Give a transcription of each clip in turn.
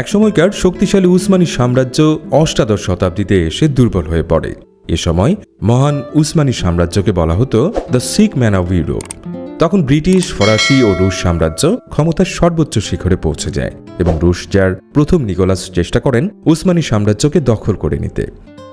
একসময়কার শক্তিশালী উসমানী সাম্রাজ্য অষ্টাদশ শতাব্দীতে এসে দুর্বল হয়ে পড়ে। এ সময় মহান উসমানী সাম্রাজ্যকে বলা হতো the sick man of Europe তখন ব্রিটিশ, ফরাসি ও রুশ সাম্রাজ্য ক্ষমতার সর্বোচ্চ শিখরে পৌঁছে যায় এবং রুশ যার প্রথম নিকোলাস চেষ্টা করেন, উসমানী সাম্রাজ্যকে দখল করে নিতে।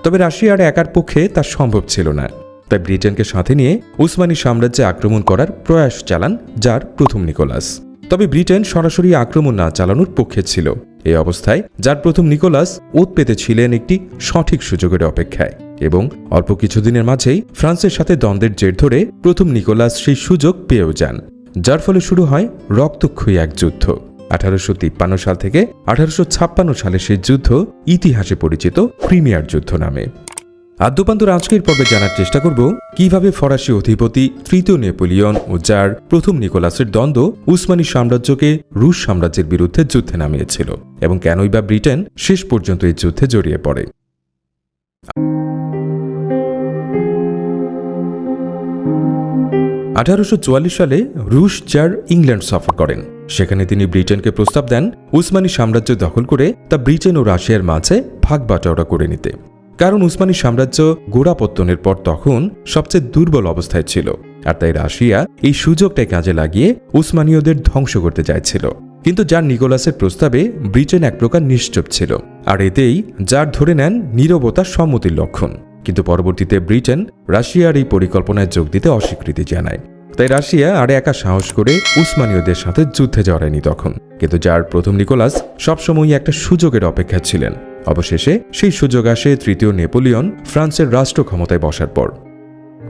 তবে রাশিয়ার একার পক্ষে তা সম্ভব ছিল না। তাই ব্রিটেনকে সাথে নিয়ে উসমানী সাম্রাজ্যে আক্রমণ করার প্রয়াস চালান যার প্রথম নিকোলাস। তবে ব্রিটেন সরাসরি আক্রমণ না চালানোর পক্ষে ছিল। এই অবস্থায় যার প্রথম নিকোলাস ওত পেতে ছিলেন একটি সঠিক সুযোগের অপেক্ষায় এবং অল্প কিছুদিনের মাঝেই ফ্রান্সের সাথে দ্বন্দ্বের জের ধরে প্রথম নিকোলাস সেই সুযোগ পেয়েও যান, যার ফলে শুরু হয় রক্তক্ষয়ী এক যুদ্ধ। আঠারোশো তিপ্পান্ন সাল থেকে আঠারোশো ছাপ্পান্ন সালে সেই যুদ্ধ ইতিহাসে পরিচিত ক্রিমিয়ার যুদ্ধ নামে। আদ্যপান্তর আজকের পর্বে জানার চেষ্টা করব, কীভাবে ফরাসি অধিপতি তৃতীয় নেপোলিয়ন ও যার প্রথম নিকোলাসের দ্বন্দ্ব উসমানী সাম্রাজ্যকে রুশ সাম্রাজ্যের বিরুদ্ধে যুদ্ধে নামিয়েছিল এবং কেনই বা ব্রিটেন শেষ পর্যন্ত এই যুদ্ধে জড়িয়ে পড়ে। আঠারোশ চুয়াল্লিশ সালে রুশ চার ইংল্যান্ড সফর করেন। সেখানে তিনি ব্রিটেনকে প্রস্তাব দেন উসমানী সাম্রাজ্য দখল করে তা ব্রিটেন ও রাশিয়ার মাঝে ভাগ বাটোয়ারা করে নিতে। কারণ উসমানী সাম্রাজ্য গোড়াপত্তনের পর তখন সবচেয়ে দুর্বল অবস্থায় ছিল, আর তাই রাশিয়া এই সুযোগটাই কাজে লাগিয়ে উসমানীয়দের ধ্বংস করতে চাইছিল। কিন্তু যার নিকোলাসের প্রস্তাবে ব্রিটেন এক প্রকার নিশ্চুপ ছিল, আর এতেই যার ধরে নেন নীরবতার সম্মতির লক্ষণ। কিন্তু পরবর্তীতে ব্রিটেন রাশিয়ার এই পরিকল্পনায় যোগ দিতে অস্বীকৃতি জানায়। তাই রাশিয়া আর একা সাহস করে উসমানীয়দের সাথে যুদ্ধে জড়ায়নি তখন। কিন্তু যার প্রথম নিকোলাস সবসময়ই একটা সুযোগের অপেক্ষা ছিলেন অবশেষে সেই সুযোগ আসে তৃতীয় নেপোলিয়ন ফ্রান্সের রাষ্ট্র ক্ষমতায় বসার পর।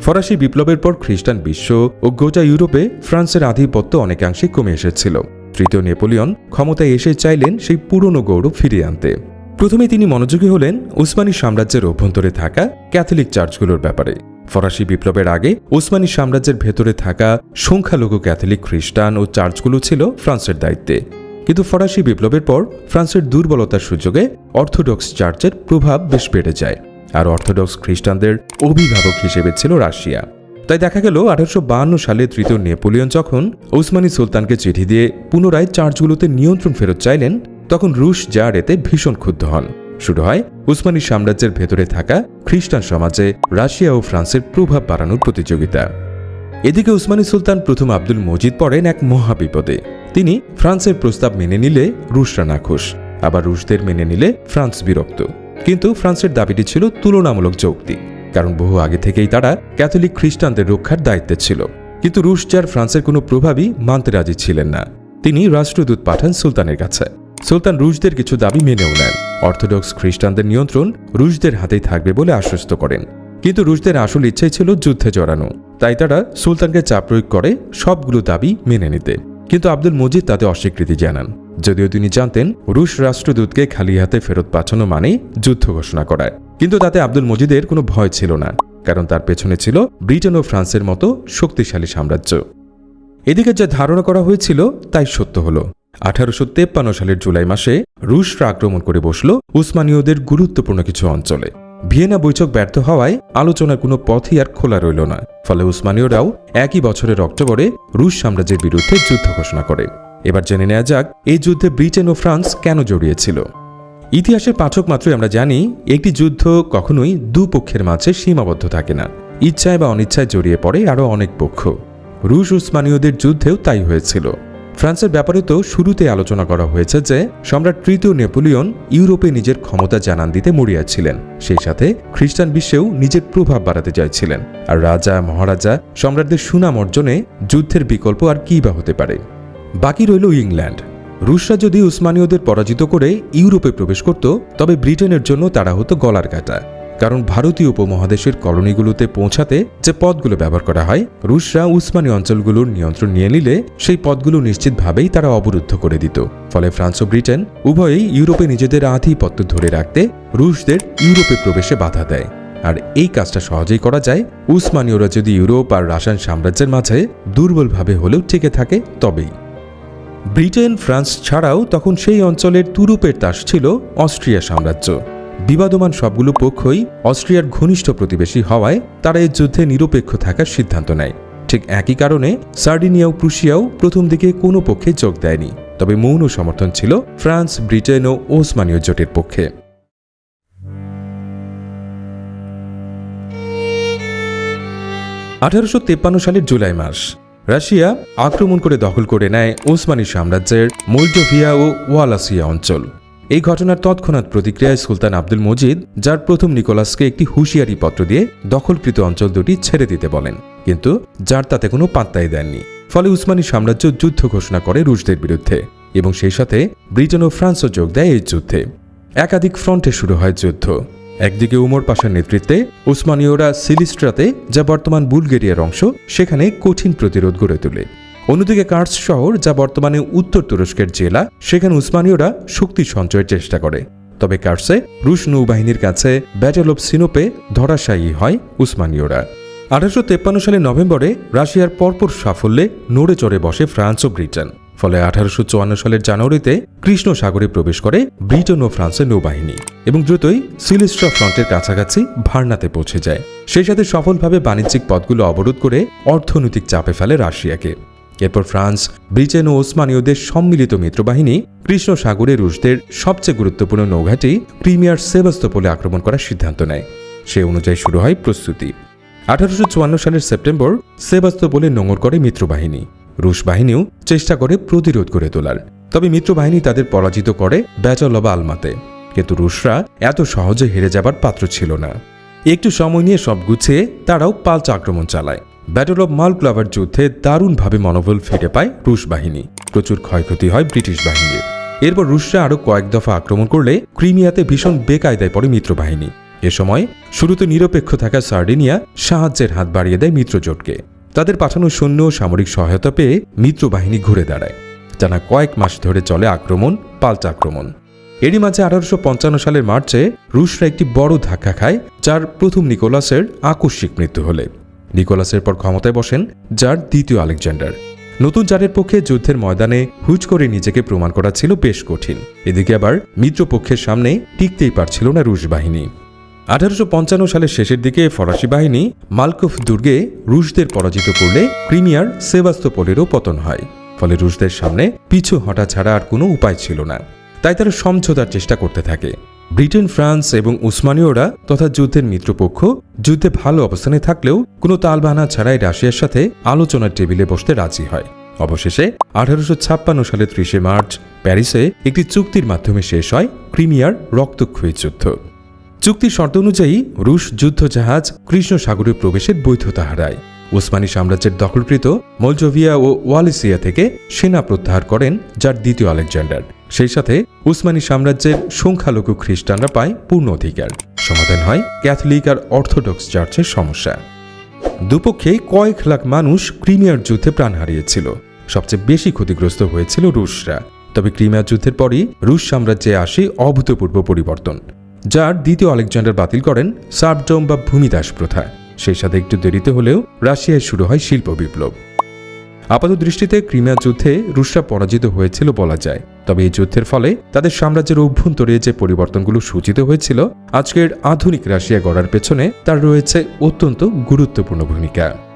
ফরাসি বিপ্লবের পর খ্রিস্টান বিশ্ব ও গোটা ইউরোপে ফ্রান্সের আধিপত্য অনেকাংশে কমে এসেছিল। তৃতীয় নেপোলিয়ন ক্ষমতায় এসে চাইলেন সেই পুরনো গৌরব ফিরিয়ে আনতে। প্রথমে তিনি মনোযোগী হলেন উসমানী সাম্রাজ্যের অভ্যন্তরে থাকা ক্যাথলিক চার্চগুলোর ব্যাপারে। ফরাসি বিপ্লবের আগে ওসমানী সাম্রাজ্যের ভেতরে থাকা সংখ্যালঘু ক্যাথলিক খ্রিস্টান ও চার্চগুলো ছিল ফ্রান্সের দায়িত্বে। কিন্তু ফরাসি বিপ্লবের পর ফ্রান্সের দুর্বলতার সুযোগে অর্থোডক্স চার্চের প্রভাব বেশ বেড়ে যায়, আর অর্থোডক্স খ্রিস্টানদের অভিভাবক হিসেবে ছিল রাশিয়া। তাই দেখা গেল আঠারোশো সালে তৃতীয় নেপোলিয়ন যখন ওসমানী সুলতানকে চিঠি দিয়ে পুনরায় চার্চগুলোতে নিয়ন্ত্রণ ফেরত চাইলেন, তখন রুশ জার এতে ভীষণ ক্ষুব্ধ হন। শুরু হয় উসমানী সাম্রাজ্যের ভেতরে থাকা খ্রিস্টান সমাজে রাশিয়া ও ফ্রান্সের প্রভাব বাড়ানোর প্রতিযোগিতা। এদিকে উসমানী সুলতান প্রথম আব্দুল মজিদ পড়েন এক মহাবিপদে। তিনি ফ্রান্সের প্রস্তাব মেনে নিলে রুশরা নাখুশ, আবার রুশদের মেনে নিলে ফ্রান্স বিরক্ত। কিন্তু ফ্রান্সের দাবিটি ছিল তুলনামূলক যৌক্তিক, কারণ বহু আগে থেকেই তারা ক্যাথলিক খ্রিস্টানদের রক্ষার দায়িত্বে ছিল। কিন্তু রুশ যার ফ্রান্সের কোনো প্রভাবই মানতে রাজি ছিলেন না। তিনি রাষ্ট্রদূত পাঠান সুলতানের কাছে। সুলতান রুশদের কিছু দাবি মেনেও নেন। অর্থোডক্স খ্রিস্টানদের নিয়ন্ত্রণ রুশদের হাতেই থাকবে বলে আশ্বস্ত করেন। কিন্তু রুশদের আসল ইচ্ছাই ছিল যুদ্ধে জড়ানো। তাই তারা সুলতানকে চাপ প্রয়োগ করে, সবগুলো দাবি মেনে নিতে। কিন্তু আব্দুল মজিদ তাতে অস্বীকৃতি জানান। যদিও তিনি জানতেন, রুশ রাষ্ট্রদূতকে খালি হাতে ফেরত পাঠানো মানে যুদ্ধ ঘোষণা করায় কিন্তু তাতে আব্দুল মজিদের কোনো ভয় ছিল না, কারণ তার পেছনে ছিল ব্রিটেন ও ফ্রান্সের মতো শক্তিশালী সাম্রাজ্য। এদিকে যা ধারণা করা হয়েছিল, তাই সত্য হলো। আঠারোশো তেপ্পান্ন সালের জুলাই মাসে রুশরা আক্রমণ করে বসল উসমানীয়দের গুরুত্বপূর্ণ কিছু অঞ্চলে। ভিয়েনা বৈঠক ব্যর্থ হওয়ায় আলোচনার কোনো পথই আর খোলা রইল না। ফলে উসমানীয়রাও একই বছরের অক্টোবরে রুশ সাম্রাজ্যের বিরুদ্ধে যুদ্ধ ঘোষণা করে। এবার জেনে নেওয়া যাক, এই যুদ্ধে ব্রিটেন ও ফ্রান্স কেন জড়িয়েছিল। ইতিহাসের পাঠক মাত্রই আমরা জানি, একটি যুদ্ধ কখনোই দু পক্ষের মাঝে সীমাবদ্ধ থাকে না। ইচ্ছায় বা অনিচ্ছায় জড়িয়ে পড়ে আরও অনেক পক্ষ। রুশ উসমানীয়দের যুদ্ধেও তাই হয়েছিল। ফ্রান্সের ব্যাপারে তো শুরুতে আলোচনা করা হয়েছে যে সম্রাট তৃতীয় নেপোলিয়ন ইউরোপে নিজের ক্ষমতা জানান দিতে মরিয়াছিলেন সেই সাথে খ্রিস্টান বিশ্বেও নিজের প্রভাব বাড়াতে চাইছিলেন। আর রাজা, মহারাজা, সম্রাটদের সুনাম অর্জনে যুদ্ধের বিকল্প আর কী বা হতে পারে? বাকি রইল ইংল্যান্ড। রুশরা যদি উসমানীয়দের পরাজিত করে ইউরোপে প্রবেশ করত, তবে ব্রিটেনের জন্য তারা হতো গলার কাটা। কারণ ভারতীয় উপমহাদেশের কলোনিগুলোতে পৌঁছাতে যে পথগুলো ব্যবহার করা হয়, রুশরা, উসমানী অঞ্চলগুলোর নিয়ন্ত্রণ নিয়ে নিলে সেই পথগুলো নিশ্চিতভাবেই তারা অবরুদ্ধ করে দিত। ফলে ফ্রান্স ও ব্রিটেন উভয়েই ইউরোপে নিজেদের আধিপত্য ধরে রাখতে রুশদের ইউরোপে প্রবেশে বাধা দেয়। আর এই কাজটা সহজেই করা যায়, উসমানীয়রা যদি ইউরোপ আর রাসায়ন সাম্রাজ্যের মাঝে দুর্বলভাবে হলেও টিকে থাকে, তবেই। ব্রিটেন ফ্রান্স ছাড়াও তখন সেই অঞ্চলের তুরুপের তাস ছিল অস্ট্রিয়া সাম্রাজ্য। বিবাদমান সবগুলো পক্ষই অস্ট্রিয়ার ঘনিষ্ঠ প্রতিবেশী হওয়ায় তারা এই যুদ্ধে নিরপেক্ষ থাকার সিদ্ধান্ত নেয়। ঠিক একই কারণে সার্ডিনিয়া ও প্রুশিয়াও প্রথম দিকে কোনো পক্ষে যোগ দেয়নি, তবে মৌন সমর্থন ছিল ফ্রান্স, ব্রিটেন ও ওসমানীয় জোটের পক্ষে। আঠারোশো সালের জুলাই মাস, রাশিয়া আক্রমণ করে দখল করে নেয় ওসমানী সাম্রাজ্যের মোল্ডোভিয়া ও ওয়ালাসিয়া অঞ্চল। এই ঘটনার তৎক্ষণাৎ প্রতিক্রিয়ায় সুলতান আব্দুল মজিদ, যার প্রথম নিকোলাসকে একটি হুঁশিয়ারি পত্র দিয়ে দখলকৃত অঞ্চল দুটি ছেড়ে দিতে বলেন। কিন্তু যার তাতে কোনো পাত্তাই দেননি। ফলে উসমানী সাম্রাজ্য যুদ্ধ ঘোষণা করে রুশদের বিরুদ্ধে এবং সেই সাথে ব্রিটেন ও ফ্রান্সও যোগ দেয় এই যুদ্ধে। একাধিক ফ্রন্টে শুরু হয় যুদ্ধ। একদিকে উমর পাশার নেতৃত্বে উসমানীয়রা সিলিস্ট্রাতে, যা বর্তমান বুলগেরিয়ার অংশ, সেখানে কঠিন প্রতিরোধ গড়ে তোলে। অন্যদিকে কার্স শহর, যা বর্তমানে উত্তর তুরস্কের জেলা, সেখানে উসমানীয়রা শক্তি সঞ্চয়ের চেষ্টা করে। তবে কার্সে রুশ নৌবাহিনীর কাছে ব্যাটেল অফ সিনোপে ধরাশায়ী হয় উসমানীয়রা। আঠারোশো তেপ্পান্ন সালের নভেম্বরে রাশিয়ার পরপর সাফল্যে নড়ে চড়ে বসে ফ্রান্স ও ব্রিটেন। ফলে আঠারোশো চুয়ান্ন সালের জানুয়ারিতে কৃষ্ণ সাগরে প্রবেশ করে ব্রিটেন ও ফ্রান্সের নৌবাহিনী এবং দ্রুতই সিলিস্ট্রা ফ্রন্টের কাছাকাছি ভার্নাতে পৌঁছে যায়। সেই সাথে সফলভাবে বাণিজ্যিক পথগুলো অবরোধ করে অর্থনৈতিক চাপে ফেলে রাশিয়াকে। এরপর ফ্রান্স, ব্রিটেন ও ওসমানীয়দের সম্মিলিত মিত্রবাহিনী কৃষ্ণ সাগরে রুশদের সবচেয়ে গুরুত্বপূর্ণ নৌঘাটি ক্রিমিয়ার সেবাস্তোপোলে আক্রমণ করার সিদ্ধান্ত নেয়। সে অনুযায়ী শুরু হয় প্রস্তুতি। আঠারোশো চুয়ান্ন সালের সেপ্টেম্বর সেবাস্তোপোলে নোঙর করে মিত্রবাহিনী। রুশ বাহিনীও চেষ্টা করে প্রতিরোধ করে তোলার। তবে মিত্রবাহিনী তাদের পরাজিত করে ব্যাটল অব আলমাতে। কিন্তু রুশরা এত সহজে হেরে যাবার পাত্র ছিল না। একটু সময় নিয়ে সব গুছিয়ে তারাও পাল্টা আক্রমণ চালায়। ব্যাটল অব মালক্লাভার যুদ্ধে দারুণভাবে মনোবল ফিরে পায় রুশ বাহিনী। প্রচুর ক্ষয়ক্ষতি হয় ব্রিটিশ বাহিনীর। এরপর রুশরা আরও কয়েক দফা আক্রমণ করলে ক্রিমিয়াতে ভীষণ বেকায়দায় পড়ে মিত্রবাহিনী এ সময় শুরুতে নিরপেক্ষ থাকা সার্ডিনিয়া সাহায্যের হাত বাড়িয়ে দেয় মিত্রজোটকে তাদের পাঠানো সৈন্য ও সামরিক সহায়তা পেয়ে মিত্রবাহিনী ঘুরে দাঁড়ায়। টানা কয়েক মাস ধরে চলে আক্রমণ, পাল্টা আক্রমণ। এরই মাঝে আঠারোশো পঞ্চান্ন সালের মার্চে রুশরা একটি বড় ধাক্কা খায়, যার প্রথম নিকোলাসের আকস্মিক মৃত্যু হলে। নিকোলাসের পর ক্ষমতায় বসেন যার দ্বিতীয় আলেকজান্ডার। নতুন জারের পক্ষে যুদ্ধের ময়দানে হুজ করে নিজেকে প্রমাণ করা ছিল বেশ কঠিন। এদিকে আবার মিত্রপক্ষের সামনে টিকতেই পারছিল না রুশ বাহিনী। আঠারোশো পঞ্চান্ন সালের শেষের দিকে ফরাসি বাহিনী মালকোফ দুর্গে রুশদের পরাজিত করলে ক্রিমিয়ার সেবাস্তোপোলেরও পতন হয়। ফলে রুশদের সামনে পিছু হটা ছাড়া আর কোনো উপায় ছিল না। তাই তারা সমঝোতার চেষ্টা করতে থাকে। ব্রিটেন, ফ্রান্স এবং উসমানীয়রা তথা যুদ্ধের মিত্রপক্ষ, যুদ্ধে ভালো অবস্থানে থাকলেও কোনো তালবাহানা ছাড়াই রাশিয়ার সাথে আলোচনার টেবিলে বসতে রাজি হয়। অবশেষে আঠারোশো ছাপ্পান্ন সালের ত্রিশে মার্চ প্যারিসে একটি চুক্তির মাধ্যমে শেষ হয় ক্রিমিয়ার রক্তক্ষয়ী যুদ্ধ। চুক্তির শর্ত অনুযায়ী রুশ যুদ্ধ জাহাজ কৃষ্ণ সাগরে প্রবেশের বৈধতা হারায়। ওসমানী সাম্রাজ্যের দখলকৃত মলজোভিয়া ও ওয়ালিসিয়া থেকে সেনা প্রত্যাহার করেন, যার দ্বিতীয় আলেকজান্ডার। সেই সাথে উসমানী সাম্রাজ্যের সংখ্যালঘু খ্রিস্টানরা পায় পূর্ণ অধিকার। সমাধান হয় ক্যাথলিক আর অর্থোডক্স চার্চের সমস্যা। দুপক্ষেই কয়েক লাখ মানুষ ক্রিমিয়ার যুদ্ধে প্রাণ হারিয়েছিল। সবচেয়ে বেশি ক্ষতিগ্রস্ত হয়েছিল রুশরা। তবে ক্রিমিয়ার যুদ্ধের পরই রুশ সাম্রাজ্যে আসে অভূতপূর্ব পরিবর্তন, যার দ্বিতীয় আলেকজান্ডার বাতিল করেন সাবডম বা ভূমিদাস প্রথা। সেই সাথে একটু দেরিতে হলেও রাশিয়ায় শুরু হয় শিল্প বিপ্লব। আপাত দৃষ্টিতে ক্রিমিয়া যুদ্ধে রুশরা পরাজিত হয়েছিল বলা যায়। তবে এই যুদ্ধের ফলে তাদের সাম্রাজ্যের অভ্যন্তরে যে পরিবর্তনগুলো সূচিত হয়েছিল, আজকের আধুনিক রাশিয়া গড়ার পেছনে তার রয়েছে অত্যন্ত গুরুত্বপূর্ণ ভূমিকা।